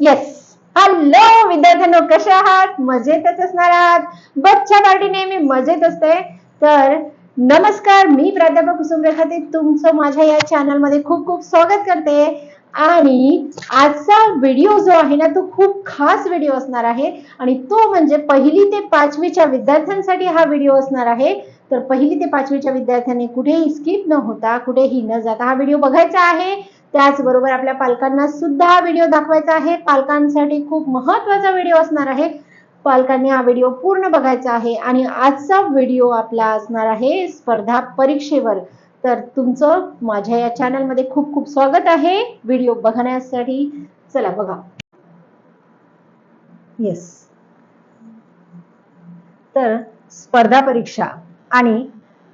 Yes hello विद्यार्थ्यांनो कसे आहात? मजेतच असणार आहात. बच्चा पार्टी नेहमी मजेत असते. तर नमस्कार मी प्राध्यापक कुसुम रेखाते तुमचं माझ्या या चॅनलमध्ये खूप खूप स्वागत करते. आणि आजचा व्हिडिओ जो आहे ना तो खूप खास व्हिडिओ असणार आहे. आणि तो म्हणजे पहिली ते पाचवीच्या विद्यार्थ्यांसाठी हा व्हिडिओ असणार आहे. तर पहिली ते पाचवीच्या विद्यार्थ्यांनी कुठेही स्किप न होता कुठेही न जाता हा व्हिडिओ बघायचा आहे. त्याचबरोबर आपल्या पालकांना सुद्धा हा व्हिडिओ दाखवायचा आहे. पालकांसाठी खूप महत्त्वाचा व्हिडिओ असणार आहे. पालकांनी हा व्हिडिओ पूर्ण बघायचा आहे. आणि आजचा व्हिडिओ आपला असणार आहे स्पर्धा परीक्षेवर. तर तुमचं माझ्या या चॅनलमध्ये खूप खूप स्वागत आहे. व्हिडिओ बघण्यासाठी चला बघा. येस तर स्पर्धा परीक्षा आणि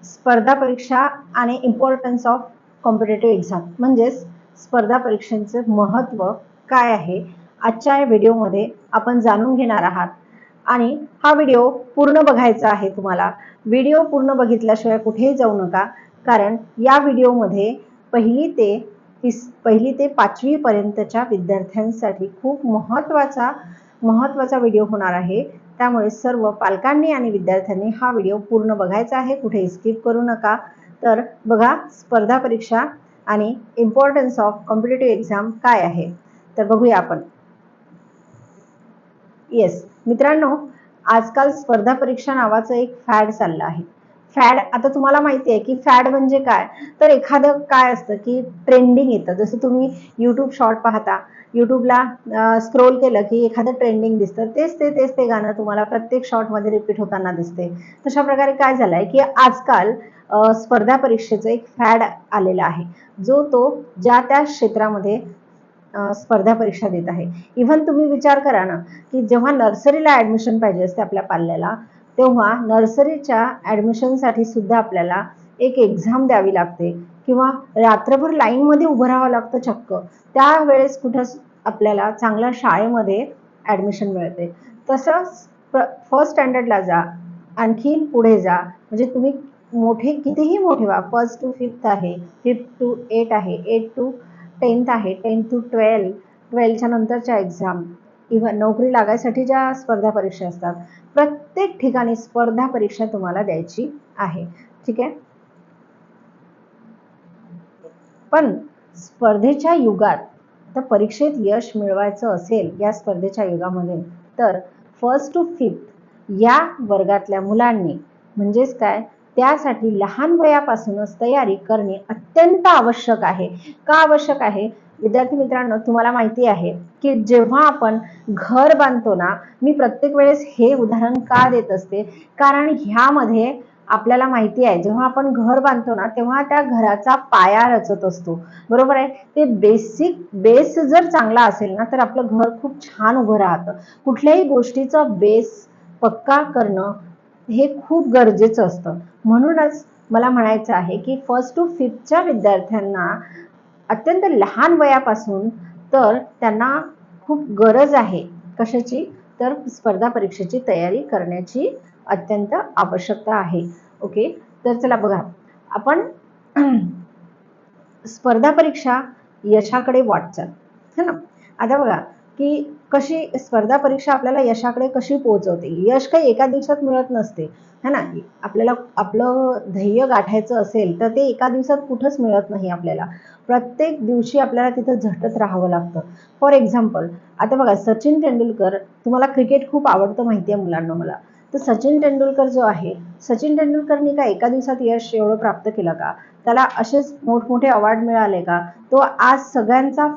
स्पर्धा परीक्षा आणि इम्पॉर्टन्स ऑफ कॉम्पिटेटिव्ह एक्झाम म्हणजेच स्पर्धा परीक्षांचे महत्त्व काय आहे? आजच्या या व्हिडिओमध्ये आपण जाणून घेणार आहात. आणि हा व्हिडिओ पूर्ण बघायचा आहे तुम्हाला. व्हिडिओ पूर्ण बघितल्याशिवाय कुठेही जाऊ नका. कारण या व्हिडिओमध्ये पहिली ते तिस पहिली ते पाचवीपर्यंतच्या विद्यार्थ्यांसाठी खूप महत्त्वाचा महत्त्वाचा व्हिडिओ होणार आहे. त्यामुळे सर्व पालकांनी आणि विद्यार्थ्यांनी हा व्हिडिओ पूर्ण बघायचा आहे. कुठेही स्किप करू नका. तर बघा स्पर्धा परीक्षा आणि इम्पॉर्टन्स ऑफ कॉम्पिटेटिव्ह एक्झाम काय आहे? तर बघूया आपण. येस मित्रांनो आजकाल स्पर्धा परीक्षा नावाचं एक फॅड चाललं आहे. फॅड आता तुम्हाला माहिती आहे की फॅड म्हणजे काय? तर एखादं काय असतं की ट्रेंडिंग येतं. जसं तुम्ही यूट्यूब शॉर्ट पाहता यूट्यूबला स्क्रोल केलं की एखादं ट्रेंडिंग दिसतं. तेच ते तेच ते गाणं तुम्हाला प्रत्येक शॉर्टमध्ये रिपीट होताना दिसते. तशा प्रकारे काय झालंय की आजकाल स्पर्धा परीक्षेचं एक फॅड आलेला आहे. जो तो ज्या त्या क्षेत्रामध्ये स्पर्धा परीक्षा देत आहे. इव्हन तुम्ही विचार करा ना की जेव्हा नर्सरीला ऍडमिशन पाहिजे असते आपल्या पाल्याला तेव्हा नर्सरीच्या ॲडमिशनसाठी सुद्धा आपल्याला एक एक्झाम द्यावी लागते. किंवा रात्रभर लाईनमध्ये उभं राहावं लागतं चक्क. त्यावेळेस कुठं आपल्याला चांगल्या शाळेमध्ये ऍडमिशन मिळते. तसंच फर्स्ट स्टँडर्डला जा. आणखीन पुढे जा. म्हणजे तुम्ही मोठे कितीही मोठे व्हा. फर्स्ट टू फिफ्थ आहे. फिफ्थ टू एट आहे. एट टू टेन्थ आहे. टेन्थ टू ट्वेल्व ट्वेल्थच्या नंतरच्या एक्झाम इव्हन नोकरी लागायसाठी ज्या स्पर्धा परीक्षा असतात प्रत्येक ठिकाणी स्पर्धा परीक्षा तुम्हाला द्यायची आहे. ठीक आहे? पण स्पर्धेच्या युगात तर परीक्षेत यश मिळवायचं असेल या स्पर्धेच्या युगामध्ये तर फर्स्ट टू फिफ्थ या वर्गातल्या मुलांनी म्हणजेच काय? त्यासाठी लहान वयापासूनच तयारी करणे अत्यंत आवश्यक आहे. का आवश्यक आहे? विद्यार्थी मित्रांनो तुम्हाला माहिती आहे की जेव्हा आपण घर बांधतो ना मी प्रत्येक वेळेस हे उदाहरण का देत असते? कारण ह्यामध्ये आपल्याला माहिती आहे जेव्हा आपण घर बांधतो ना तेव्हा त्या घराचा पाया रचत असतो. बरोबर आहे? ते बेसिक बेस जर चांगला असेल ना तर आपलं घर खूप छान उभं राहतं. कुठल्याही गोष्टीचा बेस पक्का करणं हे खूप गरजेचं असतं. म्हणूनच मला म्हणायचं आहे की फर्स्ट टू फिफ्थच्या विद्यार्थ्यांना अत्यंत लहान वयापासून तर त्यांना खूप गरज आहे कशाची? तर स्पर्धा परीक्षेची तयारी करण्याची अत्यंत आवश्यकता आहे. ओके? तर चला बघा. आपण स्पर्धा परीक्षा यशाकडे वाटचाल. है ना? आता बघा की कशी स्पर्धा परीक्षा आपल्याला यशाकडे कशी पोहोचवते? यश काही एका दिवसात मिळत नसते. है ना? आपल्याला आपलं ध्येय गाठायचं असेल तर ते एका दिवसात कुठंच मिळत नाही आपल्याला. प्रत्येक दिवशी आपल्याला तिथं झटत राहावं लागतं. फॉर एक्झाम्पल आता बघा सचिन तेंडुलकर तुम्हाला क्रिकेट खूप आवडतं माहिती आहे मुलांना मला. तर सचिन तेंडुलकर जो आहे सचिन तेंडुलकरनी का एका दिवसात यश एवढं प्राप्त केलं का? त्याला असेच मोठमोठे अवॉर्ड मिळाले का? तो आज सगळ्यांचा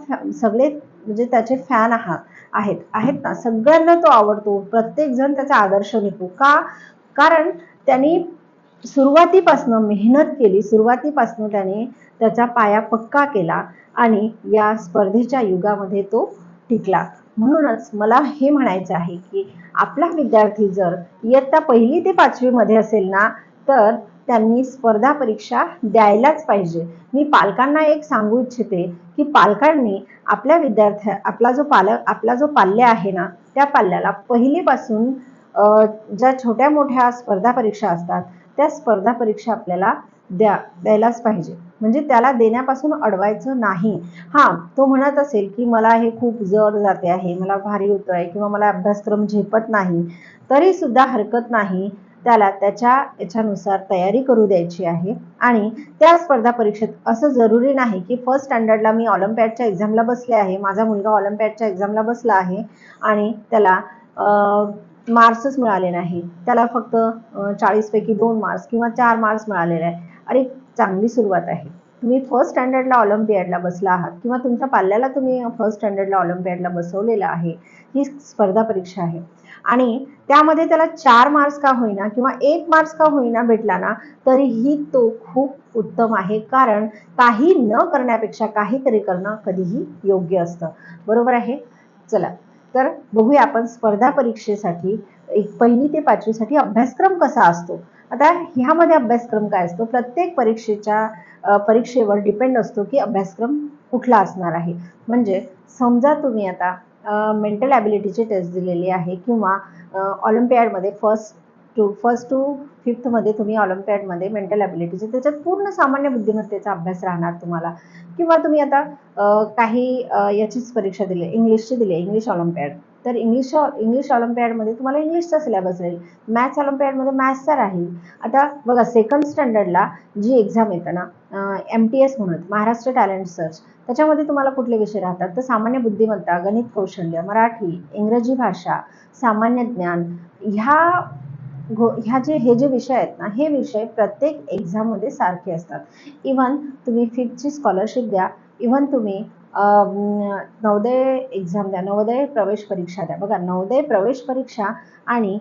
सगळे म्हणजे त्याचे फॅन आहात. आहेत. आहेत ना? सगळ्यांना तो आवडतो. प्रत्येक जण त्याचा आदर्श घेतो का? कारण त्यांनी सुरुवातीपासनं मेहनत केली. सुरुवातीपासनं त्याने त्याचा पाया पक्का केला आणि या स्पर्धेच्या युगामध्ये तो टिकला. म्हणूनच मला हे म्हणायचं आहे की आपला विद्यार्थी जर इयत्ता पहिली ते पाचवीमध्ये असेल ना तर त्यांनी स्पर्धा परीक्षा द्यायलाच पाहिजे. मी पालकांना एक सांगू इच्छिते की पालकांनी आपल्या विद्यार्थ्या आपला जो पालक आपला जो पाल्य आहे ना त्या पाल्याला पहिलीपासून ज्या छोट्या मोठ्या स्पर्धा परीक्षा असतात त्या स्पर्धा परीक्षा आपल्याला द्या द्यायलाच पाहिजे. म्हणजे त्याला देण्यापासून अडवायचं नाही. हां तो म्हणत असेल की मला हे खूप जड जाते आहे मला भारी होतं आहे किंवा मला अभ्यासक्रम झेपत नाही तरी सुद्धा हरकत नाही. त्याला त्याच्या याच्यानुसार तयारी करू द्यायची आहे. आणि त्या स्पर्धा परीक्षेत असं जरुरी नाही की फर्स्ट स्टँडर्डला मी ऑलिम्पियाडच्या एक्झामला बसले आहे माझा मुलगा ऑलिम्पियाडच्या एक्झामला बसला आहे आणि त्याला मार्क्सच मिळाले नाही. त्याला फक्त चाळीसपैकी दोन मार्क्स किंवा चार मार्क्स मिळालेले आहे अरे चांगली सुरुवात आहे. तुम्ही फर्स्ट स्टँडर्डला ऑलिम्पियाडला बसला आहात किंवा तुमच्या पाल्याला तुम्ही फर्स्ट स्टँडर्डला ऑलिम्पियाडला बसवलेलं आहे ही स्पर्धा परीक्षा आहे. आणि त्यामध्ये त्याला चार मार्क्स का होईना किंवा एक मार्क्स का होईना भेटला ना तरीही तो खूप उत्तम आहे. कारण काही न करण्यापेक्षा काहीतरी करणं कधीही योग्य असतं. बरोबर आहे? चला तर बघूया आपण स्पर्धा परीक्षेसाठी एक पहिली ते पाचवीसाठी अभ्यासक्रम कसा असतो? आता ह्यामध्ये अभ्यासक्रम काय असतो? प्रत्येक परीक्षेच्या परीक्षेवर डिपेंड असतो की अभ्यासक्रम कुठला असणार आहे. म्हणजे समजा तुम्ही आता मेंटल ॲबिलिटीची टेस्ट दिलेली आहे किंवा ऑलिम्पियाडमध्ये फर्स्ट टू फर्स्ट टू फिफ्थमध्ये तुम्ही ऑलिम्पियाडमध्ये मेंटल ॲबिलिटीचे त्याच्यात पूर्ण सामान्य बुद्धिमत्तेचा अभ्यास राहणार तुम्हाला. किंवा तुम्ही आता काही याचीच परीक्षा दिली इंग्लिशची दिली इंग्लिश ऑलिम्पियाड तर इंग्लिश इंग्लिश ऑलिम्पियाडमध्ये तुम्हाला इंग्लिशचा सिलेबस राहील. मॅथ्स ऑलिम्पियाडमध्ये मॅथ्सचा राहील. आता बघा सेकंड स्टँडर्डला जी एक्झाम येतं ना एम टी एस म्हणत महाराष्ट्र टॅलेंट सर्च त्याच्यामध्ये तुम्हाला कुठले विषय राहतात? तर सामान्य बुद्धिमत्ता गणित कौशल्य मराठी इंग्रजी भाषा सामान्य ज्ञान ह्या ह्या जे हे जे विषय आहेत ना हे विषय प्रत्येक एक्झाममध्ये सारखे असतात. इवन तुम्ही फिफ्थची स्कॉलरशिप द्या. इवन तुम्ही नवोदय एक्झाम द्या नवोदय प्रवेश परीक्षा द्या. बघा नवोदय प्रवेश परीक्षा आणि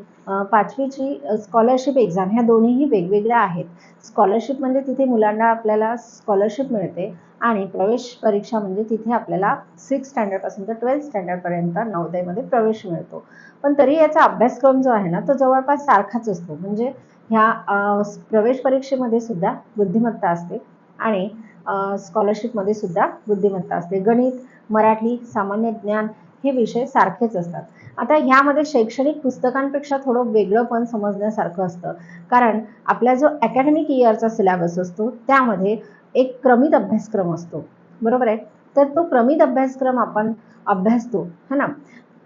पाचवीची स्कॉलरशिप एक्झाम ह्या दोन्हीही वेगवेगळ्या आहेत. स्कॉलरशिप म्हणजे तिथे मुलांना आपल्याला स्कॉलरशिप मिळते आणि प्रवेश परीक्षा म्हणजे तिथे आपल्याला सिक्स स्टँडर्डपासून तर ट्वेल्थ स्टँडर्डपर्यंत नवोदयमध्ये प्रवेश मिळतो. पण तरी याचा अभ्यासक्रम जो आहे ना तो जवळपास सारखाच असतो. म्हणजे ह्या प्रवेश परीक्षेमध्ये सुद्धा बुद्धिमत्ता असते आणि स्कॉलरशिपमध्ये सुद्धा बुद्धिमत्ता असते. गणित मराठी सामान्य ज्ञान हे विषय सारखेच असतात. आता ह्यामध्ये शैक्षणिक पुस्तकांपेक्षा थोडं वेगळं पण समजण्यासारखं असतं. कारण आपला जो अकॅडमिक इयरचा सिलेबस असतो त्यामध्ये एक क्रमित अभ्यासक्रम असतो. बरोबर आहे? तर तो क्रमित अभ्यासक्रम आपण अभ्यासतो है ना?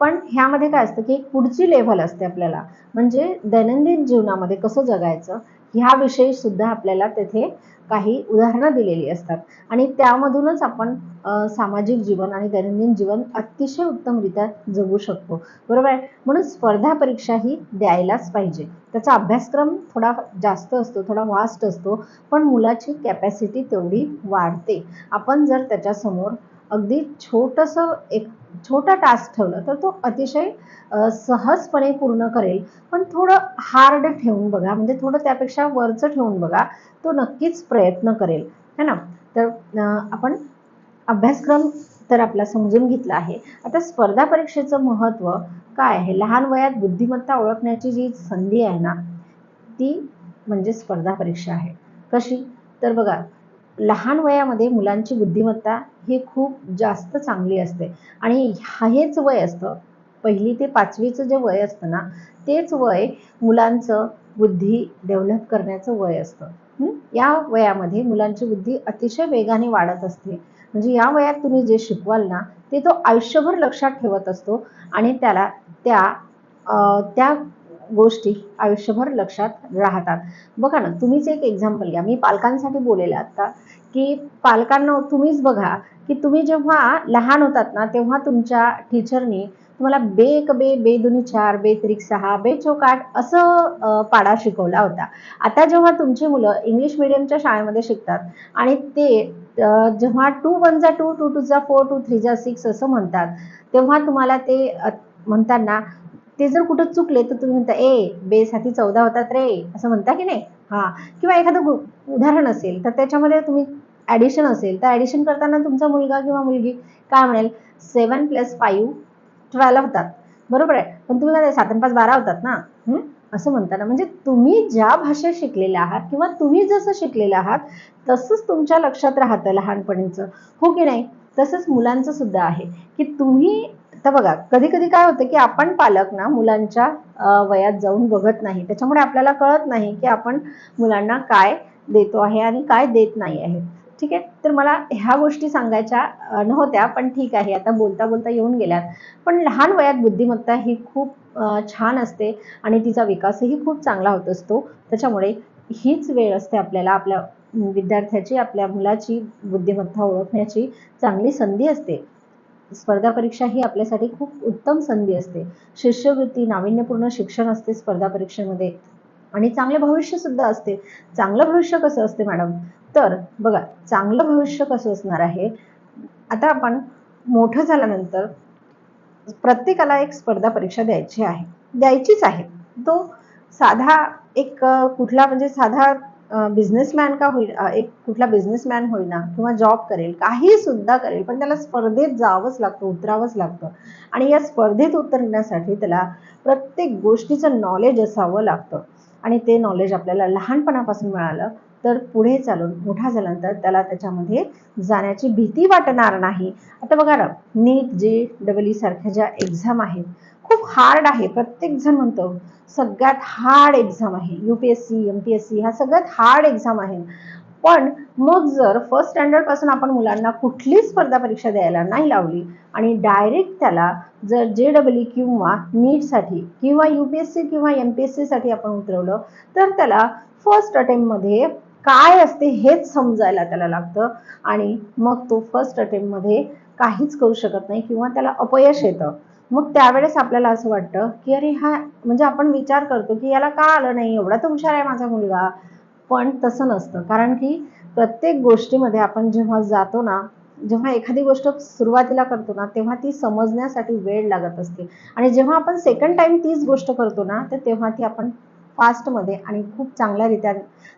पण ह्यामध्ये काय असतं की एक पुढची लेव्हल असते आपल्याला. म्हणजे दैनंदिन जीवनामध्ये कसं जगायचं? ह्याविषयी सुद्धा आपल्याला तेथे काही उदाहरणं दिलेली असतात. आणि त्यामधूनच आपण सामाजिक जीवन आणि दैनंदिन जीवन अतिशय उत्तमरित्या जगू शकतो. बरोबर आहे? म्हणून स्पर्धा परीक्षा ही द्यायलाच पाहिजे. त्याचा अभ्यासक्रम थोडा जास्त असतो थोडा वास्ट असतो पण मुलाची कॅपॅसिटी तेवढी वाढते. आपण जर त्याच्यासमोर अगदी छोटंसं एक छोटा टास्क ठेवलं तर तो अतिशय सहजपणे पूर्ण करेल. पण थोडं हार्ड ठेवून बघा म्हणजे थोडं त्यापेक्षा वरचं ठेवून बघा तो नक्कीच प्रयत्न करेल. है ना? तर आपण अभ्यासक्रम तर आपला समजून घेतला आहे. आता स्पर्धा परीक्षेचं महत्त्व काय आहे? लहान वयात बुद्धिमत्ता ओळखण्याची जी संधी आहे ना ती म्हणजे स्पर्धा परीक्षा आहे. कशी? तर बघा लहान वयामध्ये मुलांची बुद्धिमत्ता ही खूप जास्त चांगली असते. आणि हेच वय असतं. पहिली ते पाचवीचं जे वय असतं ना तेच वय मुलांचं बुद्धी डेव्हलप करण्याचं वय असतं. या वयामध्ये मुलांची बुद्धी अतिशय वेगाने वाढत असते. म्हणजे या वयात तुम्ही जे शिकवाल ना ते तो आयुष्यभर लक्षात ठेवत असतो आणि त्याला त्या त्या गोष्टी आयुष्यभर लक्षात राहतात. बघा ना तुम्हीच एक एक्झाम्पल घ्या. मी पालकांसाठी बोलेले आता की पालकांना तुम्हीच बघा की तुम्ही जेव्हा लहान होतात ना तेव्हा तुमच्या टीचरनी तुम्हाला बे एक बे बे दुनी चार बे त्रिक सहा बे चौकाट असं पाडा शिकवला होता. आता जेव्हा तुमची मुलं इंग्लिश मिडियमच्या शाळेमध्ये शिकतात आणि ते जेव्हा टू वन जा टू टू टू जा फोर टू थ्री जा सिक्स असं म्हणतात तेव्हा तुम्हाला ते म्हणताना ते जर कुठं चुकले तर तुम्ही म्हणता ए बेसाठी चौदा होतात रे. असं म्हणता की नाही? हां. किंवा एखादं उदाहरण असेल तर त्याच्यामध्ये तुम्ही ॲडिशन असेल तर ॲडिशन करताना तुमचा मुलगा किंवा मुलगी काय म्हणेल? सेवन प्लस फाईव्ह ट्वेल्व होतात. बरोबर आहे? पण तुम्ही काय सात पाच बारा होतात ना. असं म्हणताना. म्हणजे तुम्ही ज्या भाषेत शिकलेल्या आहात किंवा तुम्ही जसं शिकलेलं आहात तसंच तुमच्या लक्षात राहतं लहानपणीचं. हो की नाही? तसंच मुलांचं सुद्धा आहे. की तुम्ही तर बघा कधी कधी काय होतं की आपण पालक ना मुलांच्या वयात जाऊन बघत नाही. त्याच्यामुळे आपल्याला कळत नाही की आपण मुलांना काय देतो आहे आणि काय देत नाही आहे. ठीक आहे? तर मला ह्या गोष्टी सांगायच्या नव्हत्या पण ठीक आहे. आता बोलता बोलता येऊन गेल्यात. पण लहान वयात बुद्धिमत्ता ही खूप छान असते आणि तिचा विकासही खूप चांगला होत असतो. त्याच्यामुळे हीच वेळ असते आपल्याला आपल्या विद्यार्थ्याची आपल्या मुलाची बुद्धिमत्ता ओळखण्याची चांगली संधी असते. स्पर्धा परीक्षा ही आपल्यासाठी खूप उत्तम संधी असते. शिष्यवृत्ती नाविन्यपूर्ण शिक्षण असते स्पर्धा परीक्षेमध्ये. आणि चांगले भविष्य सुद्धा असते. चांगलं भविष्य कसं असते मॅडम? तर बघा चांगलं भविष्य कसं असणार आहे? आता आपण मोठं झाल्यानंतर प्रत्येकाला एक स्पर्धा परीक्षा द्यायची आहे. द्यायचीच आहे. तो साधा एक कुठला म्हणजे साधा बिझनेसमॅन का होईल एक कुठला बिझनेसमॅन होईना किंवा जॉब करेल काही सुद्धा करेल पण त्याला स्पर्धेत जावंच लागतं उतरावंच लागतं. आणि या स्पर्धेत उतरण्यासाठी त्याला प्रत्येक गोष्टीचं नॉलेज असावं लागतं. आणि ते नॉलेज आपल्याला लहानपणापासून मिळालं तर पुढे चालून मोठा झाल्यानंतर त्याला त्याच्यामध्ये जाण्याची भीती वाटणार नाही. आता बघा ना नीट जे डबल ई सारख्या ज्या एक्झाम आहेत खूप हार्ड आहे. प्रत्येक जण म्हणतो सगळ्यात हार्ड एक्झाम आहे. UPSC M P S C ह्या सगळ्यात हार्ड एक्झाम आहे. पण मग जर फर्स्ट स्टँडर्डपासून आपण मुलांना कुठलीच स्पर्धा परीक्षा द्यायला नाही लावली आणि डायरेक्ट त्याला जर जे डबल ई किंवा नीटसाठी किंवा युपीएससी किंवा एम पी एस सीसाठी आपण उतरवलं तर त्याला फर्स्ट अटेम्प्टमध्ये काय असते हेच समजायला त्याला लागतं आणि मग तो फर्स्ट अटेम्प्टमध्ये काहीच करू शकत नाही किंवा त्याला अपयश येतं. मग त्यावेळेस आपल्याला असं वाटतं की अरे हा म्हणजे आपण विचार करतो की याला का आलं नाही? एवढा तर हुशार आहे माझा मुलगा. पण तसं नसतं. कारण की प्रत्येक गोष्टीमध्ये आपण जेव्हा जातो ना जेव्हा एखादी गोष्ट सुरुवातीला करतो ना तेव्हा ती समजण्यासाठी वेळ लागत असते. आणि जेव्हा आपण सेकंड टाइम तीच गोष्ट करतो ना तर तेव्हा ती आपण फास्टमध्ये आणि खूप चांगल्या रीत्या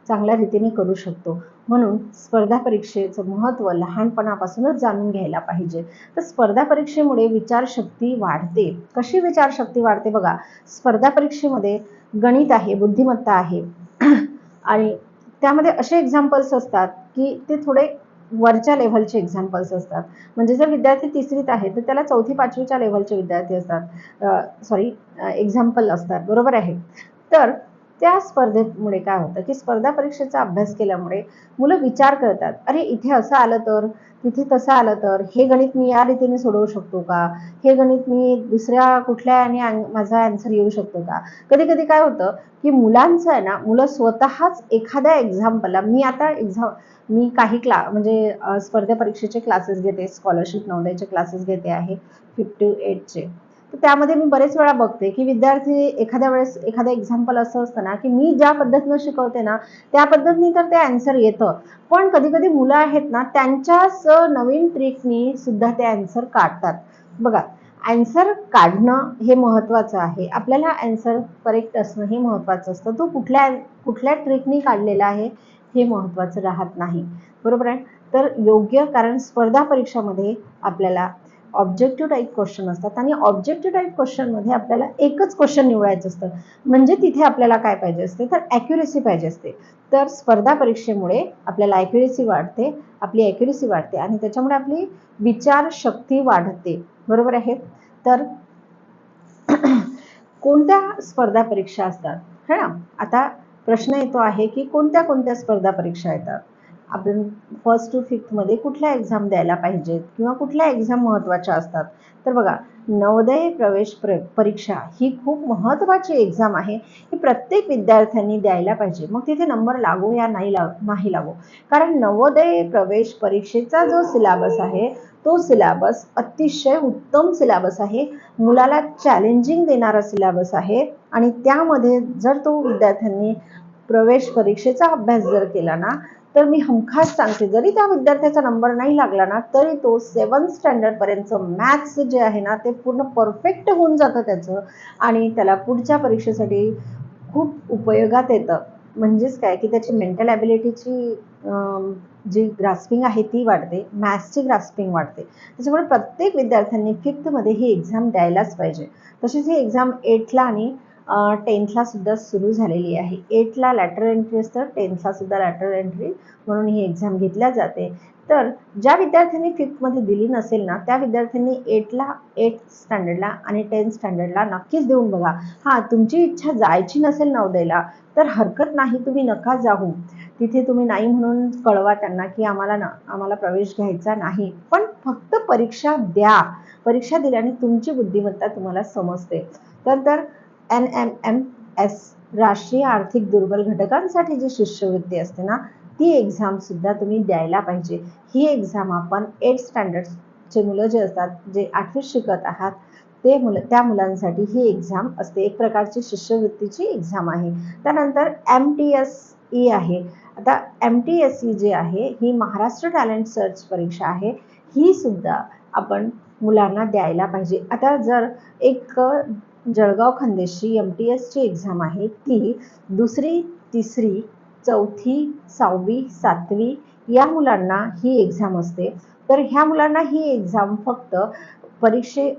चांगल्या रीतीने करू शकतो. म्हणून स्पर्धा परीक्षेचं महत्त्व लहानपणापासूनच जाणून घ्यायला पाहिजे. तर स्पर्धा परीक्षेमुळे विचारशक्ती वाढते. कशी विचारशक्ती वाढते बघा स्पर्धा परीक्षेमध्ये गणित आहे बुद्धिमत्ता आहे. आणि त्यामध्ये असे एक्झाम्पल्स असतात की ते थोडे वरच्या लेव्हलचे एक्झाम्पल्स असतात. म्हणजे जर विद्यार्थी तिसरीत आहे तर त्याला चौथी पाचवीच्या लेव्हलचे विद्यार्थी असतात. सॉरी एक्झाम्पल असतात. बरोबर आहे? तर त्या स्पर्धेमुळे काय होतं की स्पर्धा परीक्षेचा अभ्यास केल्यामुळे मुलं विचार करतात अरे इथे असं आलं तर? तिथे तसं आलं तर? हे गणित मी या रीतीने सोडवू शकतो का? हे गणित मी दुसऱ्या कुठल्या आणि माझा आन्सर येऊ शकतो का? कधी कधी काय होतं की मुलांचं आहे ना मुलं स्वतःच एखाद्या एक्झाम्पलला मी आता एक्झाम मी काही क्ला म्हणजे स्पर्धा परीक्षेचे क्लासेस घेते स्कॉलरशिप नोंदायचे क्लासेस घेते आहे फिफ्टी एटचे तर त्यामध्ये मी बरेच वेळा बघते की विद्यार्थी एखाद्या वेळेस एखादं एक्झाम्पल असं असतं ना की मी ज्या पद्धतीनं शिकवते ना त्या पद्धतीने तर ते आन्सर येतं. पण कधी कधी मुलं आहेत ना त्यांच्याच नवीन ट्रिकनी सुद्धा ते आन्सर काढतात. बघा अँसर काढणं हे महत्त्वाचं आहे. आपल्याला अँसर करेक्ट असणं हे महत्त्वाचं असतं. तो कुठल्या कुठल्या ट्रिकनी काढलेला आहे हे महत्त्वाचं राहत नाही. बरोबर आहे? तर योग्य कारण स्पर्धा परीक्षामध्ये आपल्याला ऑब्जेक्टिव्ह टाईप क्वेश्चन असतात. आणि ऑब्जेक्टिव्ह टाईप क्वेश्चनमध्ये आपल्याला एकच क्वेश्चन निवडायचं असतं. म्हणजे तिथे आपल्याला काय पाहिजे असते? तर ॲक्युरेसी पाहिजे असते. तर स्पर्धा परीक्षेमुळे आपल्याला ॲक्युरेसी वाढते आपली ॲक्युरेसी वाढते आणि त्याच्यामुळे आपली विचारशक्ती वाढते. बरोबर आहे? तर कोणत्या स्पर्धा परीक्षा असतात? है ना? आता प्रश्न येतो आहे की कोणत्या कोणत्या स्पर्धा परीक्षा येतात? आपण फर्स्ट टू फिफ्थमध्ये कुठल्या एक्झाम द्यायला पाहिजेत किंवा कुठल्या एक्झाम महत्त्वाच्या असतात? तर बघा नवोदय प्रवेश प्र परीक्षा ही खूप महत्त्वाची एक्झाम आहे. ही प्रत्येक विद्यार्थ्यांनी द्यायला पाहिजे. मग तिथे नंबर लागो या नाही लाग नाही लागो. कारण नवोदय प्रवेश परीक्षेचा जो सिलेबस आहे तो सिलेबस अतिशय उत्तम सिलेबस आहे. मुलाला चॅलेंजिंग देणारा सिलेबस आहे. आणि त्यामध्ये जर तो विद्यार्थ्यांनी प्रवेश परीक्षेचा अभ्यास जर केला ना तर मी हमखास सांगते जरी त्या विद्यार्थ्याचा नंबर नाही लागला ना तरी तो सेवन्थ स्टँडर्डपर्यंतचं मॅथ्स जे आहे ना ते पूर्ण परफेक्ट होऊन जातं त्याचं. आणि त्याला पुढच्या परीक्षेसाठी खूप उपयोगात येतं. म्हणजेच काय की त्याची मेंटल ॲबिलिटीची जी ग्रास्पिंग आहे ती वाढते मॅथ्सची ग्रास्पिंग वाढते. त्याच्यामुळे प्रत्येक विद्यार्थ्यांनी फिफ्थमध्ये ही एक्झाम द्यायलाच पाहिजे. तशीच ही एक्झाम एटला आणि टेन्थला सुद्धा सुरू झालेली आहे. एटला लॅटर एंट्री असतं टेन्थला सुद्धा लॅटर एंट्री म्हणून ही एक्झाम घेतल्या जाते. तर ज्या विद्यार्थ्यांनी फिफ्थमध्ये दिली नसेल ना त्या विद्यार्थ्यांनी एटला एट स्टँडर्डला आणि टेन्थ स्टँडर्डला नक्कीच देऊन बघा. हां तुमची इच्छा जायची नसेल नवोदयला तर हरकत नाही तुम्ही नका जाऊ. तिथे तुम्ही नाही म्हणून कळवा त्यांना की आम्हाला ना आम्हाला प्रवेश घ्यायचा नाही. पण फक्त परीक्षा द्या. परीक्षा दिल्याने तुमची बुद्धिमत्ता तुम्हाला समजते. तर तर एन एम एम एस राष्ट्रीय आर्थिक दुर्बल घटकांसाठी जी शिष्यवृत्ती असते ना ती एक्झाम सुद्धा तुम्ही द्यायला पाहिजे. ही एक्झाम आपण एट स्टँडर्डचे मुलं जे असतात जे आठवीत शिकत आहात ते मुलं त्या मुलांसाठी ही एक्झाम असते. एक प्रकारची शिष्यवृत्तीची एक्झाम आहे. त्यानंतर एम टी एस ई आहे. आता एम टी एस ई जी आहे ही महाराष्ट्र टॅलेंट सर्च परीक्षा आहे. ही सुद्धा आपण मुलांना द्यायला पाहिजे. आता जर एक जळगाव खानदेशची एम टी एसची एक्झाम आहे. ती दुसरी तिसरी चौथी सहावी सातवी या मुलांना ही एक्झाम असते. तर ह्या मुलांना ही एक्झाम फक्त परीक्षे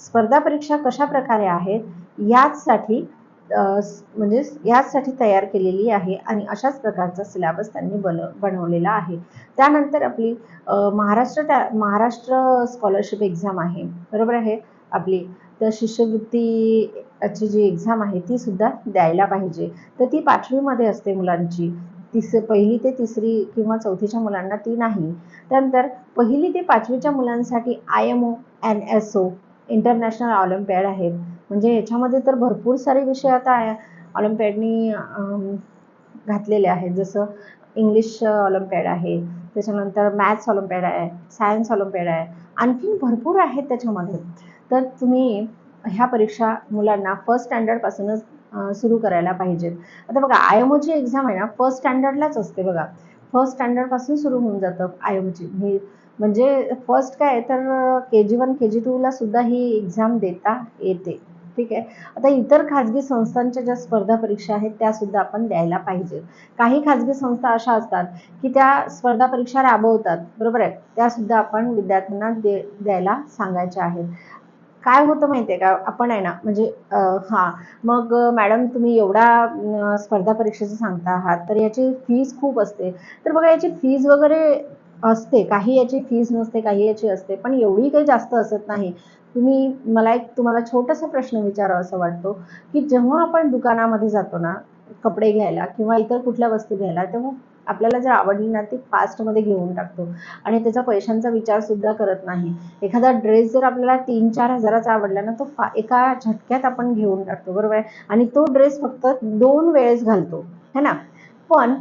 स्पर्धा परीक्षा कशा प्रकारे आहेत याचसाठी म्हणजे याचसाठी तयार केलेली आहे आणि अशाच प्रकारचा सिलेबस त्यांनी बन बनवलेला आहे. त्यानंतर आपली महाराष्ट्र टॅ महाराष्ट्र स्कॉलरशिप एक्झाम आहे. बरोबर आहे? आपली तर शिष्यवृत्तीची जी एक्झाम आहे ती सुद्धा द्यायला पाहिजे. तर ती पाचवीमध्ये असते मुलांची. तिस पहिली ते तिसरी किंवा चौथीच्या मुलांना ती नाही. त्यानंतर पहिली ते पाचवीच्या मुलांसाठी I M O N S O international olympiad आहेत. म्हणजे याच्यामध्ये तर भरपूर सारे विषय आता ऑलिम्पियाडनी घातलेले आहेत. जसं इंग्लिश ऑलिम्पियाड आहे. त्याच्यानंतर मॅथ्स ऑलिम्पियाड आहे. सायन्स ऑलिम्पियाड आहे. आणखीन भरपूर आहेत त्याच्यामध्ये. तर तुम्ही ह्या परीक्षा मुलांना फर्स्ट स्टँडर्डपासूनच सुरू करायला पाहिजेत. आता बघा आय एम ओची एक्झाम आहे ना फर्स्ट स्टँडर्डलाच असते बघा. फर्स्ट स्टँडर्डपासून सुरू होऊन जातं आय एम ओची ही म्हणजे फर्स्ट काय तर के जी वन के जी टूला सुद्धा ही एक्झाम देता येते. ठीक आहे? आता इतर खाजगी संस्थांच्या ज्या स्पर्धा परीक्षा आहेत त्या सुद्धा आपण द्यायला पाहिजे. काही खाजगी संस्था अशा असतात की त्या स्पर्धा परीक्षा राबवतात. बरोबर आहे? त्या सुद्धा आपण विद्यार्थ्यांना दे द्यायला सांगायच्या आहेत. काय होतं माहितीये का? आपण आहे ना म्हणजे हां मग मॅडम तुम्ही एवढा स्पर्धा परीक्षेचं सांगता आहात तर याची फीज खूप असते. तर बघा याची फीज वगैरे असते काही याची फीज नसते काही याची असते पण एवढी काही जास्त असत नाही. तुम्ही मला एक तुम्हाला छोटासा प्रश्न विचारावा असं वाटतो की जेव्हा आपण दुकानामध्ये जातो ना कपडे घ्यायला किंवा इतर कुठल्या वस्तू घ्यायला तेव्हा आपल्याला जर आवडली ना ती फास्टमध्ये घेऊन टाकतो. आणि त्याचा पैशांचा विचार सुद्धा करत नाही. एखादा ड्रेस जर आपल्याला तीन चार हजाराचा आवडला ना तो फा एका झटक्यात आपण घेऊन टाकतो बरोबर आहे? आणि तो ड्रेस फक्त दोन वेळेस घालतो है ना? पण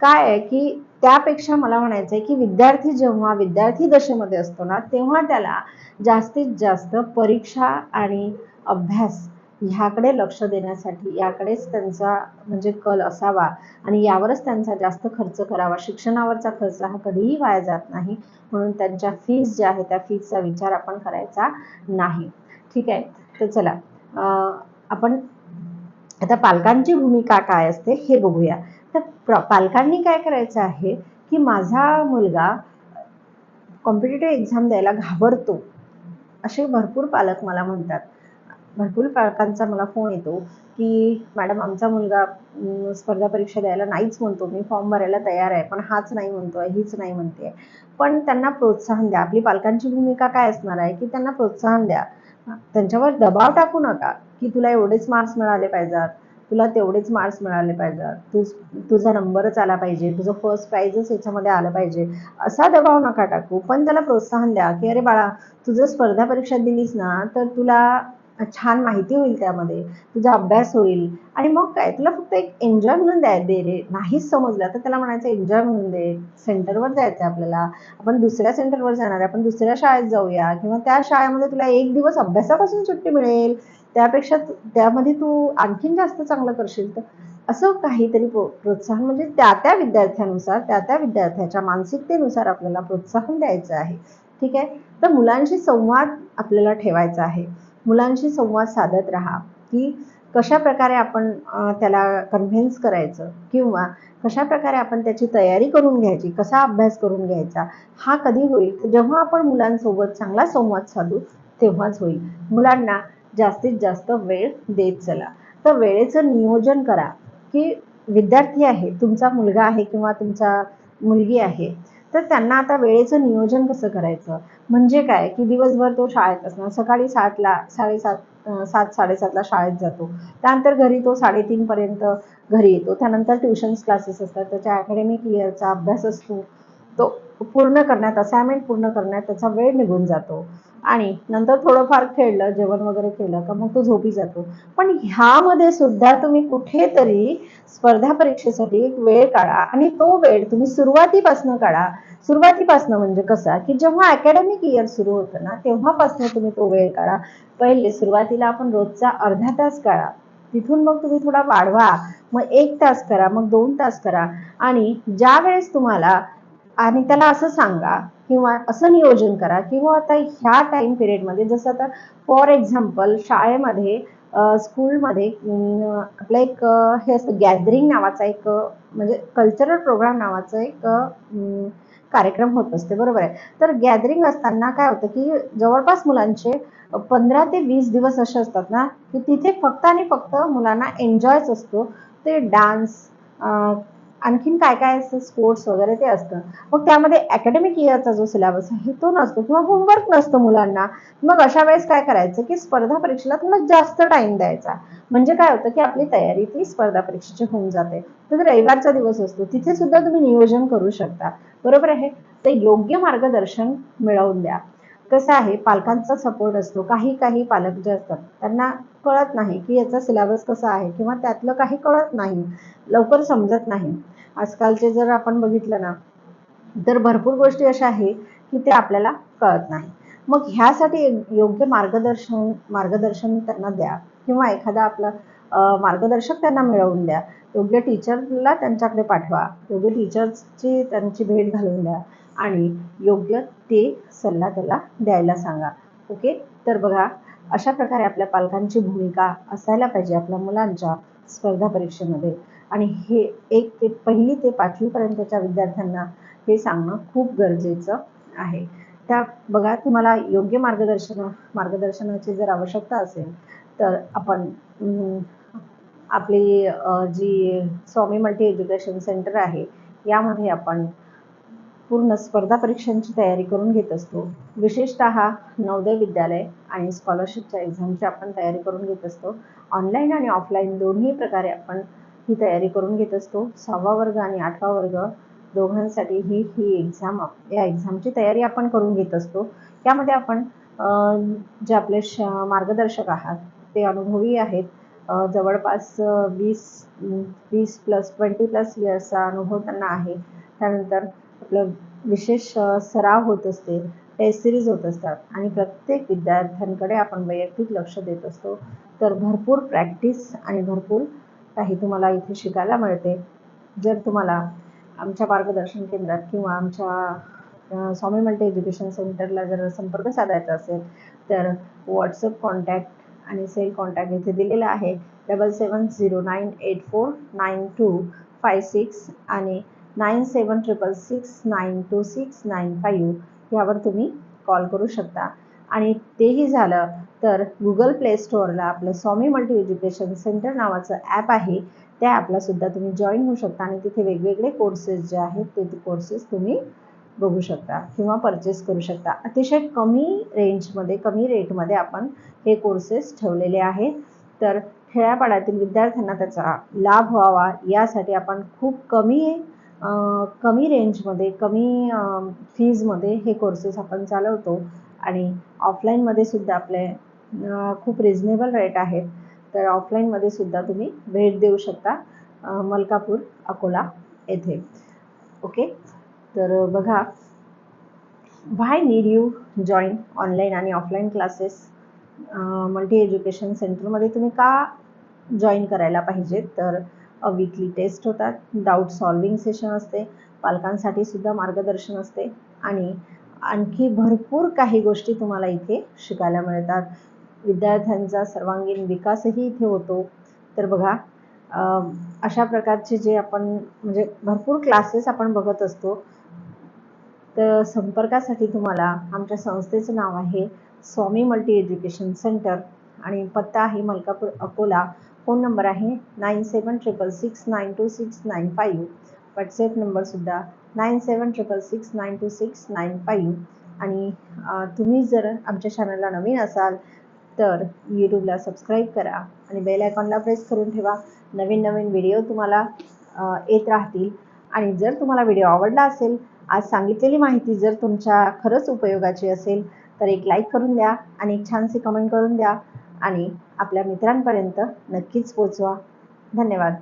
काय आहे की त्यापेक्षा मला म्हणायचं आहे की विद्यार्थी जेव्हा विद्यार्थी दशेमध्ये असतो ना तेव्हा त्याला जास्तीत जास्त परीक्षा आणि अभ्यास ह्याकडे लक्ष देण्यासाठी याकडेच त्यांचा म्हणजे कल असावा आणि यावरच त्यांचा जास्त खर्च करावा. शिक्षणावरचा खर्च हा कधीही वाया जात नाही. म्हणून त्यांच्या फीज ज्या आहेत त्या फीजचा विचार आपण करायचा नाही. ठीक आहे? तर चला आपण आता पालकांची भूमिका काय असते हे बघूया. तर पालकांनी काय करायचं आहे की माझा मुलगा कॉम्पिटेटिव्ह एक्झाम द्यायला घाबरतो. असे भरपूर पालक मला म्हणतात. भरपूर पालकांचा मला फोन येतो की मॅडम आमचा मुलगा स्पर्धा परीक्षा द्यायला नाहीच म्हणतो. मी फॉर्म भरायला तयार आहे पण हाच नाही म्हणतोय हीच नाही म्हणते पण त्यांना प्रोत्साहन द्या. आपली पालकांची भूमिका काय असणार आहे की त्यांना प्रोत्साहन द्या. त्यांच्यावर दबाव टाकू नका की तुला एवढेच मार्क्स मिळाले पाहिजेत तुला तेवढेच मार्क्स मिळाले पाहिजेत तू तुझा नंबरच आला पाहिजे तुझं फर्स्ट प्राईजच याच्यामध्ये आलं पाहिजे असा दबाव नका टाकू. पण त्याला प्रोत्साहन द्या की अरे बाळा तुझं स्पर्धा परीक्षा दिलीस ना तर तुला छान माहिती होईल त्यामध्ये तुझा अभ्यास होईल. आणि मग काय तुला फक्त एक एन्जॉय म्हणून द्याय दे रे. नाहीच समजलं तर त्याला म्हणायचं एन्जॉय म्हणून दे. सेंटरवर जायचं आपल्याला. आपण दुसऱ्या सेंटरवर जाणार आहे. आपण दुसऱ्या शाळेत जाऊया. किंवा त्या शाळेमध्ये तुला एक दिवस अभ्यासापासून सुट्टी मिळेल. त्यापेक्षा त्यामध्ये तू आणखीन जास्त चांगलं करशील तर. असं काहीतरी प्रो प्रोत्साहन म्हणजे त्या त्या विद्यार्थ्यानुसार त्या त्या विद्यार्थ्याच्या मानसिकतेनुसार आपल्याला प्रोत्साहन द्यायचं आहे. ठीक आहे? तर मुलांशी संवाद आपल्याला ठेवायचा आहे. मुलांशी संवाद साधत राहा की कशा प्रकारे आपण त्याला कन्व्हिन्स करायचं किंवा कशा प्रकारे आपण त्याची तयारी करून घ्यायची कसा अभ्यास करून घ्यायचा हा कधी होईल? जेव्हा आपण मुलांसोबत चांगला संवाद साधू तेव्हाच होईल. मुलांना जास्तीत जास्त वेळ देत चला. तर वेळेचं नियोजन करा की विद्यार्थी आहे तुमचा मुलगा आहे किंवा तुमचा मुलगी आहे तर त्यांना आता वेळेचं नियोजन कसं करायचं? म्हणजे काय? की दिवसभर तो शाळेत असणार. सकाळी सातला साडेसात सात साडेसातला शाळेत जातो. त्यानंतर घरी तो साडेतीनपर्यंत घरी येतो. त्यानंतर ट्युशन्स क्लासेस असतात. त्याच्या अकॅडमिक इयरचा अभ्यास असतो. तो पूर्ण करण्यात असाइनमेंट पूर्ण करण्यात त्याचा वेळ निघून जातो. आणि नंतर थोडंफार खेळलं जेवण वगैरे केलं का मग तो झोपी जातो. पण ह्यामध्ये सुद्धा तुम्ही कुठेतरी स्पर्धा परीक्षेसाठी एक वेळ काढा आणि तो वेळ तुम्ही सुरुवातीपासून काढा. सुरुवातीपासनं म्हणजे कसा की जेव्हा अकॅडमिक इयर सुरू होतं ना तेव्हापासून तुम्ही तो वेळ काढा. पहिले सुरुवातीला आपण रोजचा अर्धा तास काढा. तिथून मग तुम्ही थोडा वाढवा. मग एक तास करा मग दोन तास करा. आणि ज्या वेळेस तुम्हाला आणि त्याला असं सांगा किंवा असं नियोजन करा किंवा आता ह्या टाइम पिरियडमध्ये जसं आता फॉर एक्झाम्पल शाळेमध्ये स्कूलमध्ये आपलं एक हे असतं गॅदरिंग नावाचा एक म्हणजे कल्चरल प्रोग्राम नावाचं एक म्हणजे कार्यक्रम होत असते बरोबर आहे? तर गॅदरिंग असताना काय होतं की जवळपास मुलांचे पंधरा ते वीस दिवस असे असतात ना की तिथे फक्त आणि फक्त मुलांना एन्जॉयच असतो. ते डान्स आणखीन काय काय असतं स्पोर्ट्स वगैरे ते असतं. मग त्यामध्ये अकॅडमिक इयरचा जो सिलेबस आहे तो नसतो किंवा होमवर्क नसतं मुलांना. मग अशा वेळेस काय करायचं की स्पर्धा परीक्षेला थोडा जास्त टाइम द्यायचा. म्हणजे काय होतं की आपली तयारी ती स्पर्धा परीक्षेची होऊन जाते. तर रविवारचा दिवस असतो तिथे सुद्धा तुम्ही नियोजन करू शकता. बरोबर आहे? ते योग्य मार्गदर्शन मिळवून द्या. कसं आहे पालकांचा सपोर्ट असतो. काही काही पालक जे असतात त्यांना कळत नाही की याचा सिलेबस कसा आहे किंवा त्यातलं काही कळत नाही लवकर समजत नाही. आजकालचे जर आपण बघितलं ना तर भरपूर गोष्टी अशा आहे की ते आपल्याला कळत नाही. मग ह्यासाठी योग्य मार्गदर्शन मार्गदर्शन त्यांना द्या किंवा एखादा आपला मार्गदर्शक त्यांना मिळवून द्या. योग्य टीचरला त्यांच्याकडे पाठवा. योग्य टीचर्सची त्यांची भेट घालून द्या. आणि योग्य ते सल्ला त्याला द्यायला सांगा. ओके तर बघा अशा प्रकारे आपल्या पालकांची भूमिका असायला पाहिजे आपल्या मुलांच्या स्पर्धा परीक्षेमध्ये. आणि हे एक ते पहिली ते पाचवीपर्यंतच्या विद्यार्थ्यांना हे सांगणं खूप गरजेचं आहे. त्या बघा तुम्हाला योग्य मार्गदर्शन मार्गदर्शनाची जर आवश्यकता असेल तर आपण आपली जी स्वामी मल्टी एज्युकेशन सेंटर आहे यामध्ये आपण पूर्ण स्पर्धा परीक्षांची तयारी करून घेत असतो. विशेषतः नवोदय विद्यालय आणि स्कॉलरशिपच्या एक्झामची आपण तयारी करून घेत असतो. ऑनलाईन आणि ऑफलाईन दोन्ही प्रकारे आपण ही तयारी करून घेत असतो. सहावा वर्ग आणि आठवा वर्ग दोघांसाठी ही ही एक्झाम या एक्झामची तयारी आपण करून घेत असतो. त्यामध्ये आपण जे आपले श मार्गदर्शक आहात ते अनुभवी आहेत. जवळपास वीस वीस प्लस ट्वेंटी प्लस इयर्सचा अनुभव त्यांना आहे. त्यानंतर आपलं विशेष सराव होत असते टेस्ट सिरीज होत असतात आणि प्रत्येक विद्यार्थ्यांकडे आपण वैयक्तिक लक्ष देत असतो. तर भरपूर प्रॅक्टिस आणि भरपूर काही तुम्हाला इथे शिकायला मिळते. जर तुम्हाला आमच्या मार्गदर्शन केंद्रात किंवा आमच्या स्वामी मल्टी एज्युकेशन सेंटरला जर संपर्क साधायचा असेल तर व्हॉट्सअप कॉन्टॅक्ट आणि सेल कॉन्टॅक्ट इथे दिलेला आहे. Double seven zero nine eight four nine two five six आणि nine seven triple six nine two six nine five यावर तुम्ही कॉल करू शकता. आणि तेही झालं तर गुगल प्ले स्टोअरला आपलं स्वामी मल्टी एज्युकेशन सेंटर नावाचं ॲप आहे. त्या ॲपला सुद्धा तुम्ही जॉईन होऊ शकता आणि तिथे वेगवेगळे कोर्सेस जे आहेत ते कोर्सेस तुम्ही बघू शकता किंवा परचेस करू शकता. अतिशय कमी रेंजमध्ये कमी रेटमध्ये आपण हे कोर्सेस ठेवलेले आहेत. तर खेड्यापाड्यातील विद्यार्थ्यांना त्याचा लाभ व्हावा यासाठी आपण खूप कमी कमी रेंजमध्ये कमी फीजमध्ये हे कोर्सेस आपण चालवतो. आणि ऑफलाईनमध्ये सुद्धा आपले खूप रिझनेबल रेट आहेत. तर ऑफलाईनमध्ये सुद्धा तुम्ही भेट देऊ शकता मलकापूर अकोला येथे. ओके? तर बघा. Why need you join online आणि ऑफलाईन क्लासेस मल्टी एज्युकेशन सेंटरमध्ये तुम्ही का जॉईन करायला पाहिजे तर विकली टेस्ट होतात. डाऊट सॉल्विंग सेशन असते. पालकांसाठी सुद्धा मार्गदर्शन असते. आणि आणखी भरपूर काही गोष्टी तुम्हाला इथे शिकायला मिळतात. विद्यार्थ्यांचा सर्वांगीण विकासही इथे होतो. तर बघा अं, अशा प्रकारचे जे आपण म्हणजे भरपूर क्लासेस आपण बघत असतो. तर संपर्कासाठी तुम्हाला आमच्या संस्थेचं नाव आहे स्वामी मल्टी एज्युकेशन सेंटर आणि पत्ता आहे मलकापूर अकोला. फोन नंबर आहे nine seven triple six nine two six nine five. WhatsApp नंबरसुद्धा nine seven triple six nine two six nine five. आणि तुम्ही जर आमच्या चॅनलला नवीन असाल तर यूट्यूबला सबस्क्राईब करा आणि बेल आयकॉनला प्रेस करून ठेवा. नवीन नवीन व्हिडिओ तुम्हाला येत राहतील. आणि जर तुम्हाला व्हिडिओ आवडला असेल आज सांगितलेली माहिती जर तुमच्या खरंच उपयोगाची असेल तर एक लाईक करून द्या आणि एक छानशी कमेंट करून द्या. आणि आपल्या मित्रांपर्यंत नक्कीच पोचवा. धन्यवाद.